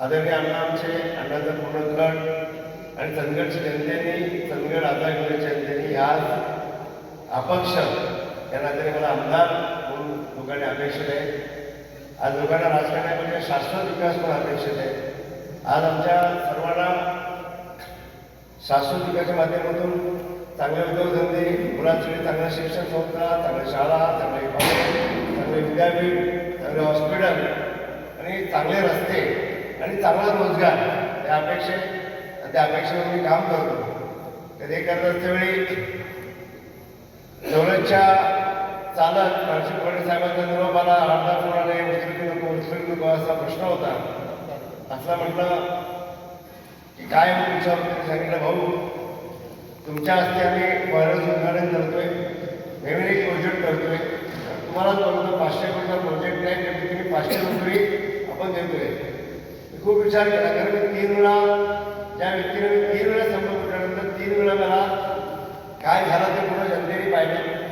आदरणीय अण्णा आमचे अण्णाचं पूर्ण गट आणि चंदगडच्या जनतेने चंदगड आझाद जनतेने आज अपक्ष या नात्याने मला आमदार म्हणून लोकांनी अपेक्षित आहे. आज लोकांना राजकारणामध्ये म्हणजे शाश्वत विकास पण अपेक्षित आहे. आज आमच्या सर्वांना शाश्वत विकासाच्या माध्यमातून चांगले उद्योगधंदे मुलांसाठी चांगल्या शिक्षण संस्था चांगल्या शाळा चांगले कॉलेज चांगले विद्यापीठ चांगले हॉस्पिटल आणि चांगले रस्ते आणि चांगला रोजगार. त्या अपेक्षे त्या अपेक्षेवर मी काम करतो. तर हे करत असतेवेळी जवळच्या चालक नाशिक फडणवीस साहेबांचा निरोप आला. अर्धा कोणाने उचलकी नको उचलकी नको असा प्रश्न होता. असं म्हटलं की काय तुमच्या सांगितलं भाऊ तुमच्या हस्ते आम्ही बरंच उद्घाटन करतोय. नवीन एक प्रोजेक्ट करतोय. तुम्हाला पाचशे कोटीचा प्रोजेक्ट आहे. त्या पाचशे रुपये आपण देतोय. खूप विचार केला. कारण मी तीन वेळा ज्या व्यक्तीने मी तीन वेळा संपर्क केल्यानंतर तीन वेळा मला काय झालं ते पूर्ण जनतेने पाहिजे.